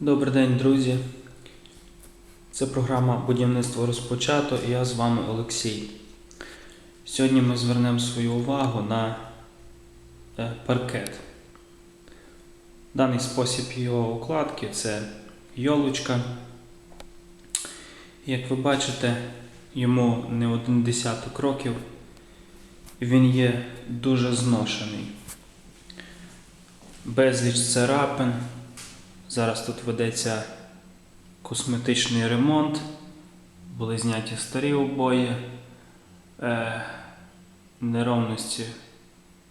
Добрий день, друзі. Це програма Будівництво розпочато і я з вами Олексій. Сьогодні ми звернемо свою увагу на е, паркет. Даний спосіб його укладки це йолочка. Як ви бачите, йому не один десяток років. Він є дуже зношений. Безліч царапин. Зараз тут ведеться косметичний ремонт, були зняті старі обої, е, неровності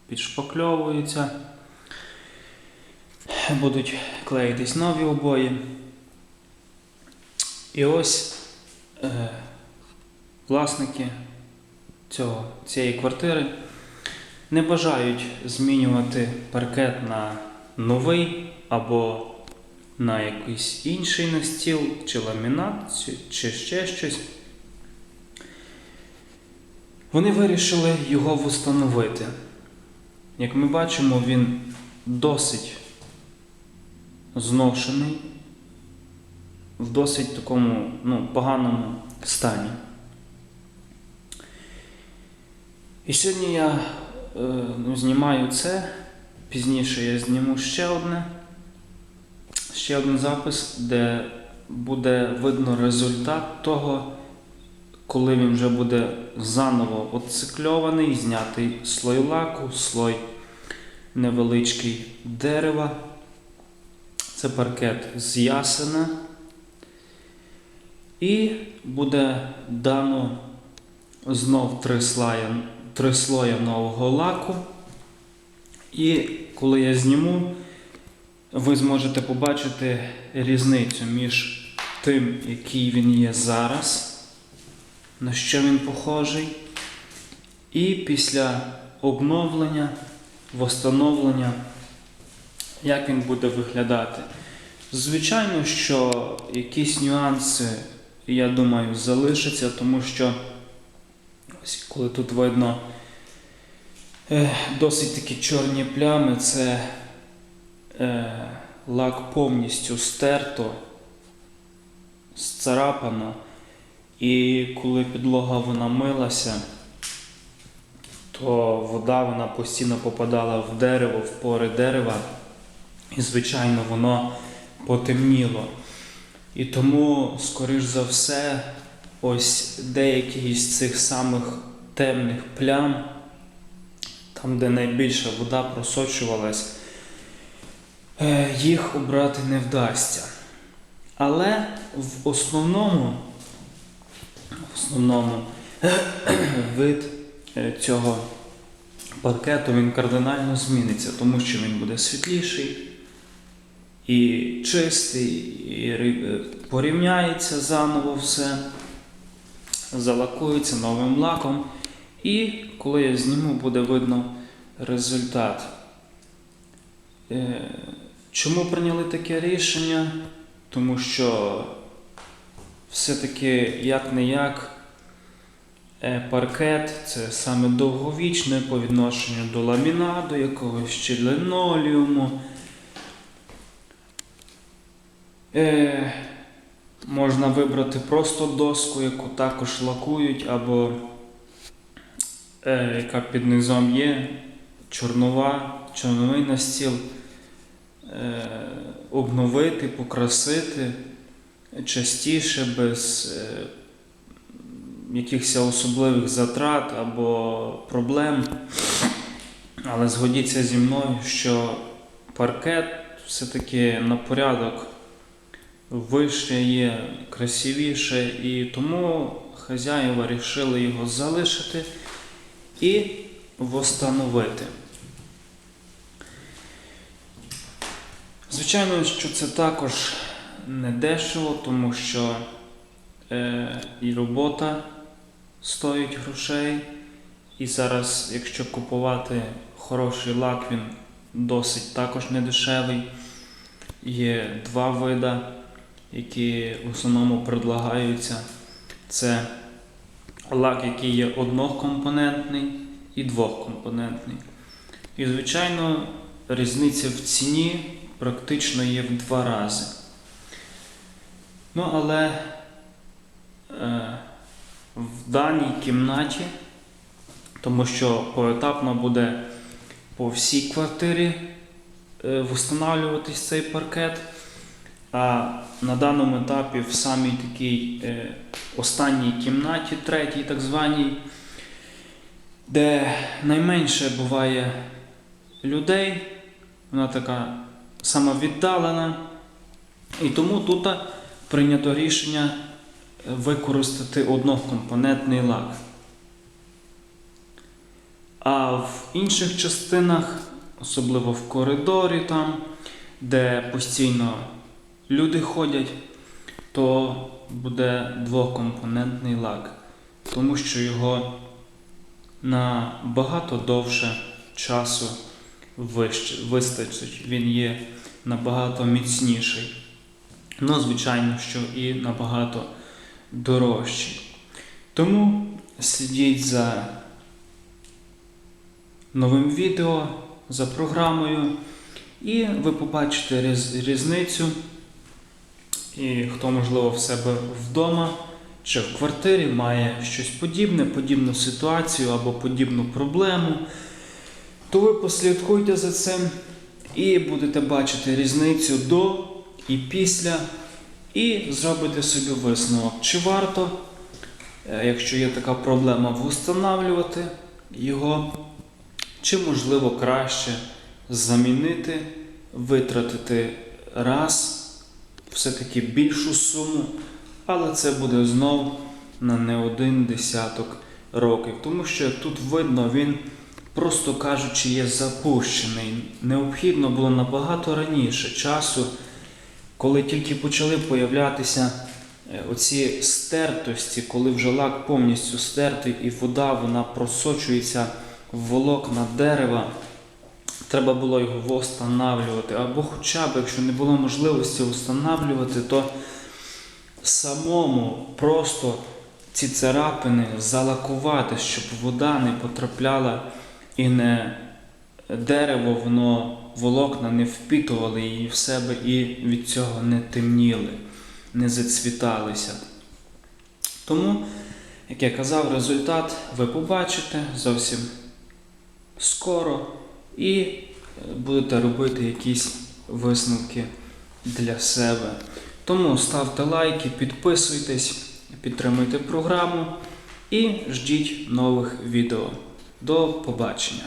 підшпакльовуються, будуть клеїтись нові обої. І ось е, власники цього, цієї квартири не бажають змінювати паркет на новий або на якийсь інший настіл, чи ламінат, чи, ще щось. Вони вирішили його встановити. Як ми бачимо, він досить зношений, в досить такому ну, поганому стані. І сьогодні я е, знімаю це, пізніше я зніму ще одне ще один запис, де буде видно результат того, коли він вже буде заново оцикльований, знятий слой лаку, слой невеличкий дерева. Це паркет з ясена. І буде дано знов три слоя, три слоя нового лаку. І коли я зніму, ви зможете побачити різницю між тим, який він є зараз, на що він похожий, і після обновлення, восстановлення, як він буде виглядати. Звичайно, що якісь нюанси, я думаю, залишаться, тому що ось коли тут видно е, досить такі чорні плями, це лак повністю стерто, зцарапано, і коли підлога вона милася, то вода вона постійно попадала в дерево, в пори дерева, і, звичайно, воно потемніло. І тому, скоріш за все, ось деякі з цих самих темних плям, там, де найбільша вода просочувалась, Е, їх обрати не вдасться. Але в основному, в основному вид е, цього паркету він кардинально зміниться, тому що він буде світліший і чистий, і е, порівняється заново все, залакується новим лаком. І коли я зніму, буде видно результат. Чому прийняли таке рішення? Тому що все-таки як не як паркет це саме довговічне по відношенню до ламінаду, якогось чи линолеуму. Е, можна вибрати просто доску, яку також лакують, або е, яка під низом є, чорнова, чорновий настіл обновити, покрасити частіше, без е, якихось особливих затрат або проблем. Але згодіться зі мною, що паркет все-таки на порядок вище є, красивіше, і тому хазяїва вирішили його залишити і восстановити. Звичайно, що це також не дешево, тому що е, і робота стоїть грошей. І зараз, якщо купувати хороший лак, він досить також недешевий. Є два види, які в основному предлагаються. Це лак, який є однокомпонентний і двохкомпонентний. І, звичайно, різниця в ціні практично є в два рази. Ну, але е, в даній кімнаті, тому що поетапно буде по всій квартирі е, встановлюватись цей паркет. А на даному етапі в самій такій е, останній кімнаті, третій, так званій, де найменше буває людей, вона така самовіддалена. І тому тут прийнято рішення використати однокомпонентний лак. А в інших частинах, особливо в коридорі, там, де постійно люди ходять, то буде двокомпонентний лак, тому що його на багато довше часу вистачить. Він є набагато міцніший. Ну, звичайно, що і набагато дорожчий. Тому слідіть за новим відео, за програмою, і ви побачите різ- різницю. І хто, можливо, в себе вдома чи в квартирі має щось подібне, подібну ситуацію або подібну проблему, то ви послідкуйте за цим і будете бачити різницю до і після, і зробите собі висновок, чи варто, е, якщо є така проблема, встановлювати його, чи можливо краще замінити, витратити раз все-таки більшу суму, але це буде знов на не один десяток років. Тому що тут видно, він, просто кажучи, є запущений. Необхідно було набагато раніше часу, коли тільки почали появлятися е, оці стертості, коли вже лак повністю стертий і вода вона просочується в волокна дерева. Треба було його встановлювати, або хоча б, якщо не було можливості встановлювати, то самому просто ці царапини залакувати, щоб вода не потрапляла і не дерево, воно волокна не впітували її в себе і від цього не темніли, не зацвіталися. Тому, як я казав, результат ви побачите зовсім скоро і е, будете робити якісь висновки для себе. Тому ставте лайки, підписуйтесь, підтримуйте програму і ждіть нових відео. До побачення!